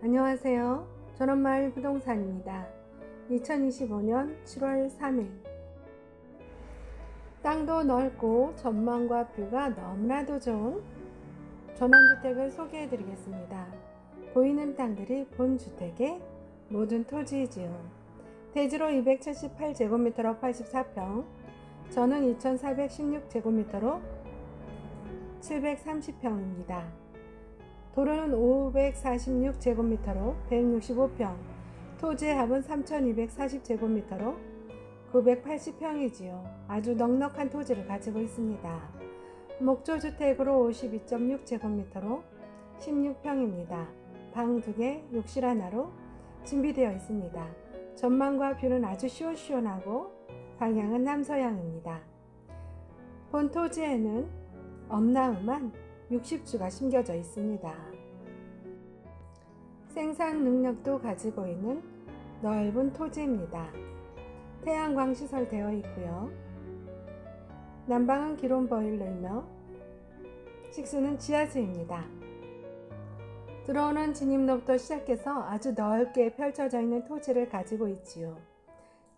안녕하세요. 전원마을 부동산입니다. 2025년 7월 3일. 땅도 넓고 전망과 뷰가 너무나도 좋은 전원주택을 소개해 드리겠습니다. 보이는 땅들이 본주택의 모든 토지이지요. 대지로 278제곱미터로 84평, 저는 2416제곱미터로 730평입니다. 도로는 546제곱미터로 165평, 토지의 합은 3240제곱미터로 980평이지요. 아주 넉넉한 토지를 가지고 있습니다. 목조주택으로 52.6제곱미터로 16평입니다. 방 2개, 욕실 하나로 준비되어 있습니다. 전망과 뷰는 아주 시원시원하고 방향은 남서향입니다. 본 토지에는 엄나무만 60주가 심겨져 있습니다. 생산 능력도 가지고 있는 넓은 토지입니다. 태양광 시설되어 있고요. 난방은 기론 보일러이며 식수는 지하수입니다. 들어오는 진입로부터 시작해서 아주 넓게 펼쳐져 있는 토지를 가지고 있지요.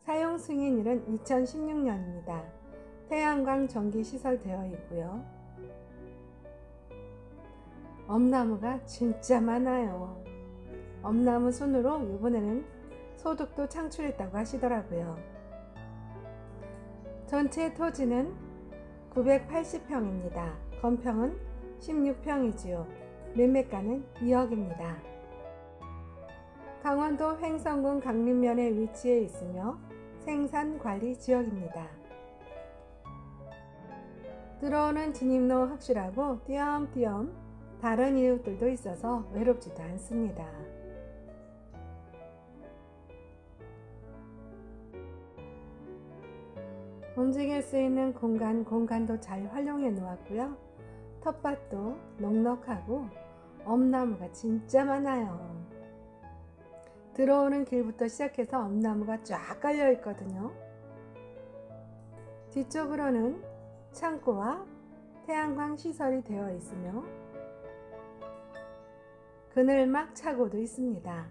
사용 승인일은 2016년입니다. 태양광 전기 시설되어 있고요. 엄나무가 진짜 많아요. 엄나무 순으로 이번에는 소득도 창출했다고 하시더라고요. 전체 토지는 980평입니다. 건평은 16평이지요. 매매가는 2억입니다. 강원도 횡성군 강림면에 위치해 있으며 생산 관리 지역입니다. 들어오는 진입로 확실하고 띄엄띄엄 다른 이웃들도 있어서 외롭지도 않습니다. 움직일 수 있는 공간, 공간도 잘 활용해 놓았고요. 텃밭도 넉넉하고 엄나무가 진짜 많아요. 들어오는 길부터 시작해서 엄나무가 쫙 깔려 있거든요. 뒤쪽으로는 창고와 태양광 시설이 되어 있으며 그늘 막 차고도 있습니다.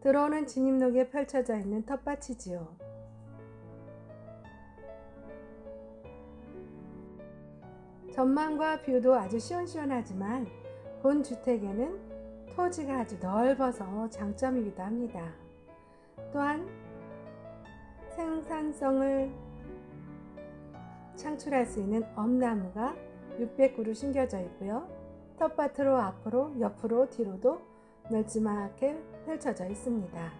들어오는 진입로에 펼쳐져 있는 텃밭이지요. 전망과 뷰도 아주 시원시원하지만 본 주택에는 토지가 아주 넓어서 장점이기도 합니다. 또한 생산성을 창출할 수 있는 엄나무가 600그루 심겨져 있고요. 텃밭으로 앞으로, 옆으로, 뒤로도 널찍하게 펼쳐져 있습니다.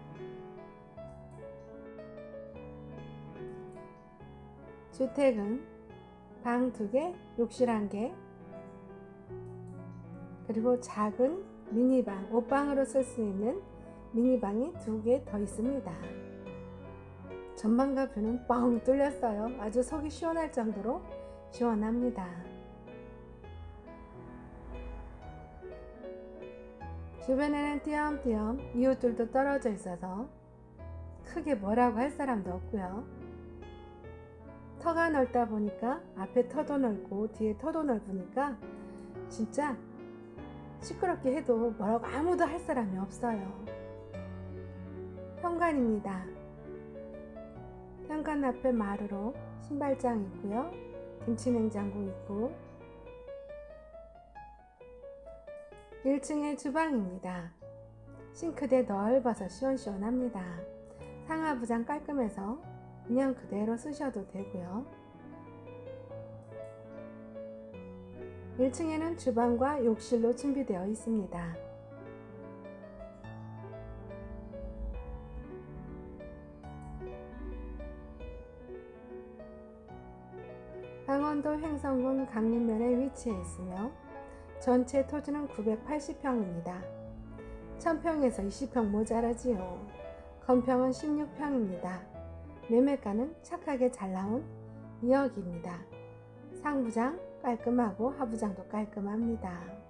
주택은 방 2개, 욕실 1개, 그리고 작은 미니방, 옷방으로 쓸 수 있는 미니방이 2개 더 있습니다. 전망과 뷰는 뻥 뚫렸어요. 아주 속이 시원할 정도로 시원합니다. 주변에는 띄엄띄엄 이웃들도 떨어져 있어서 크게 뭐라고 할 사람도 없고요. 터가 넓다 보니까 앞에 터도 넓고 뒤에 터도 넓으니까 진짜 시끄럽게 해도 뭐라고 아무도 할 사람이 없어요. 현관입니다. 현관 앞에 마루로 신발장 있고요. 김치냉장고 있고 1층에 주방입니다. 싱크대 넓어서 시원시원합니다. 상하부장 깔끔해서 그냥 그대로 쓰셔도 되고요. 1층에는 주방과 욕실로 준비되어 있습니다. 강원도 횡성군 강림면에 위치해 있으며 전체 토지는 980평입니다. 1000평에서 20평 모자라지요. 건평은 16평입니다. 매매가는 착하게 잘 나온 2억입니다. 상부장 깔끔하고 하부장도 깔끔합니다.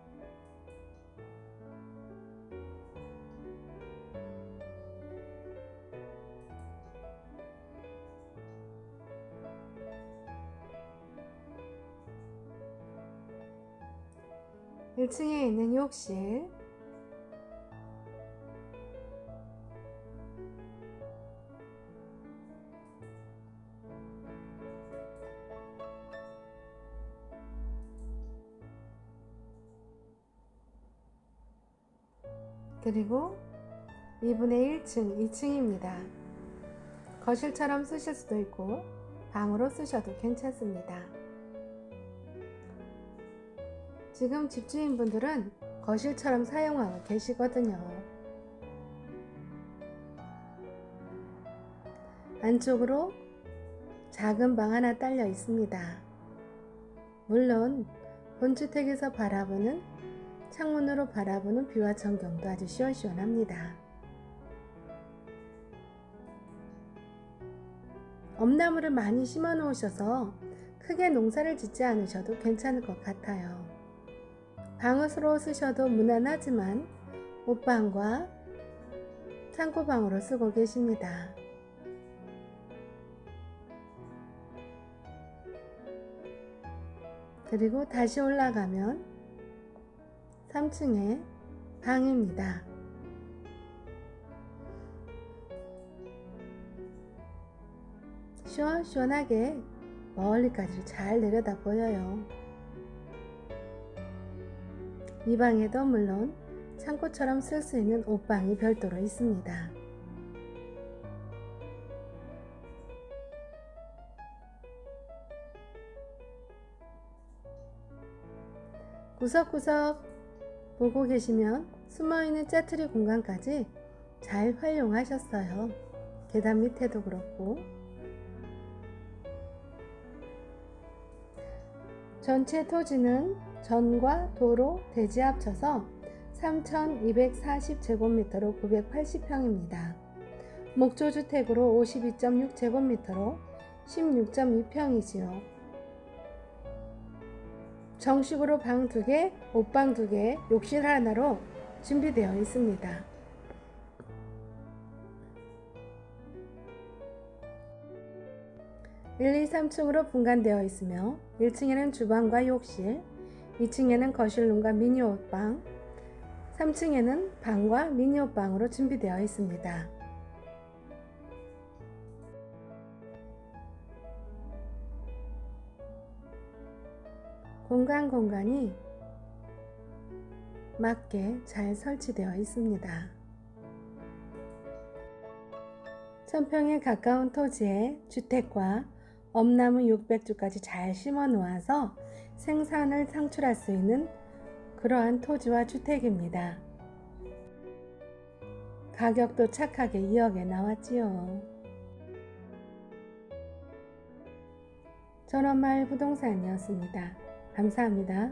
1층에 있는 욕실, 2분의 1층, 2층입니다. 거실처럼 쓰실 수도 있고 방으로 쓰셔도 괜찮습니다. 지금 집주인분들은 거실처럼 사용하고 계시거든요. 안쪽으로 작은 방 하나 딸려 있습니다. 물론 본주택에서 바라보는 창문으로 바라보는 뷰와 전경도 아주 시원시원합니다. 엄나무를 많이 심어 놓으셔서 크게 농사를 짓지 않으셔도 괜찮을 것 같아요. 방으로 쓰셔도 무난하지만 옷방과 창고방으로 쓰고 계십니다. 그리고 다시 올라가면 3층에 방입니다. 시원시원하게 멀리까지 잘 내려다 보여요. 이 방에도 물론 창고처럼 쓸 수 있는 옷방이 별도로 있습니다. 구석구석 보고 계시면 숨어있는 짜투리 공간까지 잘 활용하셨어요. 계단 밑에도 그렇고 전체 토지는 전과 도로, 대지 합쳐서 3,240제곱미터로 980평입니다. 목조주택으로 52.6제곱미터로 16.2평이지요. 정식으로 방 2개, 옷방 2개, 욕실 하나로 준비되어 있습니다. (1, 2, 3층으로 분간되어 있으며) 1층에는 주방과 욕실, 2층에는 거실룸과 미니 옷방, 3층에는 방과 미니 옷방으로 준비되어 있습니다. 공간 공간이 맞게 잘 설치되어 있습니다. 천평에 가까운 토지에 주택과 엄나무 600주까지 잘 심어 놓아서 생산을 창출할 수 있는 그러한 토지와 주택입니다. 가격도 착하게 2억에 나왔지요. 전원마을 부동산이었습니다. 감사합니다.